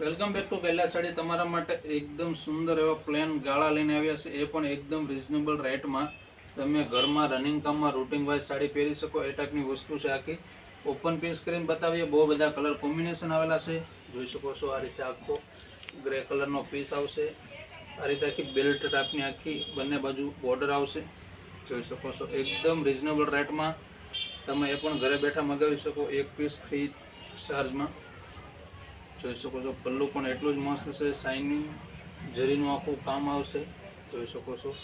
Welcome back to Kailas sari તમારા માટે એકદમ સુંદર એવા પ્લેન ગાળા લઈને આવ્યા છે. એ પણ એકદમ રિઝનેબલ રેટમાં તમે ઘરમાં રનિંગ કામમાં રૂટિંગ વાઇઝ સાડી પહેરી શકો. એ ટાઈપની વસ્તુ છે આખી. ઓપન પીસ કરીને બતાવીએ. બહુ બધા કલર કોમ્બિનેશન આવેલા છે. જોઈ શકો છો આ રીતે આખો ગ્રે કલરનો પીસ આવશે. આ રીતે આખી બેલ્ટ ટાઈપની આખી બંને બાજુ બોર્ડર આવશે. જોઈ શકો છો. એકદમ રિઝનેબલ રેટમાં તમે એ પણ ઘરે બેઠા મગાવી શકો. એક પીસ ફ્રી ચાર્જમાં જોઈ શકો છો. પલ્લુ પણ એટલું જ મસ્ત છે. શાઇનિંગ જરીનું આખું કામ આવશે. જોઈ શકો છો.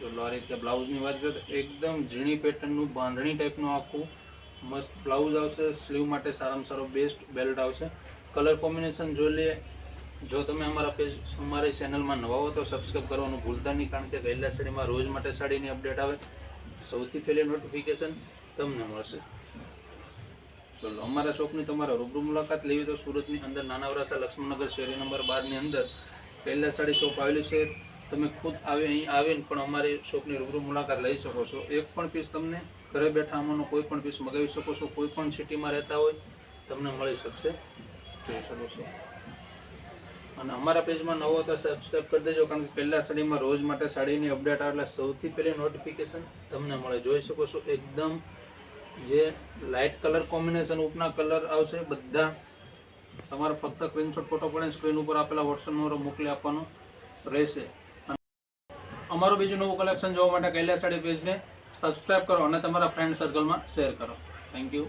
જો આ કે બ્લાઉઝની વાત કરીએ તો એકદમ ઝીણી પેટર્નનું બાંધણી ટાઈપનું આખું મસ્ત બ્લાઉઝ આવશે. સ્લીવ માટે સારામાં સારો બેસ્ટ બેલ્ટ આવશે. કલર કોમ્બિનેશન જોઈ લઈએ. જો તમે અમારા પેજ અમારી ચેનલમાં નવા હો તો સબસ્ક્રાઈબ કરવાનું ભૂલતા નહીં, કારણ કે ગયેલા સાડીમાં રોજ માટે સાડીની અપડેટ આવે. સૌથી પહેલી નોટિફિકેશન તમને મળશે. ચલો અમારા શોપની તમારે રૂબરૂ મુલાકાત લેવી તો સુરતની અંદર નાના વરાસા લક્ષ્મણનગર શેરી નંબર બારની અંદર પહેલા સાડી શોપ આવેલી છે. તમે ખુદ આવે અહીં આવીને પણ અમારી શોપની રૂબરૂ મુલાકાત લઈ શકો છો. એક પણ પીસ તમને ઘરે બેઠા આમાંનો કોઈ પણ પીસ મગાવી શકો છો. કોઈ પણ સિટીમાં રહેતા હોય તમને મળી શકશે. જોઈ શકો છો. અને અમારા પેજમાં નવો તો સબસ્ક્રાઈબ કરી દેજો, કારણ કે પહેલાં સાડીમાં રોજ માટે સાડીની અપડેટ આવે એટલે સૌથી પહેલી નોટિફિકેશન તમને મળે. જોઈ શકો છો, એકદમ જે લાઇટ કલર કોમ્બિનેશન ઉપના કલર આવશે, બધા તમારે ફક્ત સ્ક્રીનશોટ ફોટો પડે સ્ક્રીન ઉપર આપેલા વોટ્સઅપ નંબર મોકલી આપવાનો રહેશે. અમારું બીજું નવું કલેક્શન જોવા માટે કૈલાસ સાડી પેજને સબસ્ક્રાઈબ કરો અને તમારા ફ્રેન્ડ સર્કલમાં શેર કરો. Thank you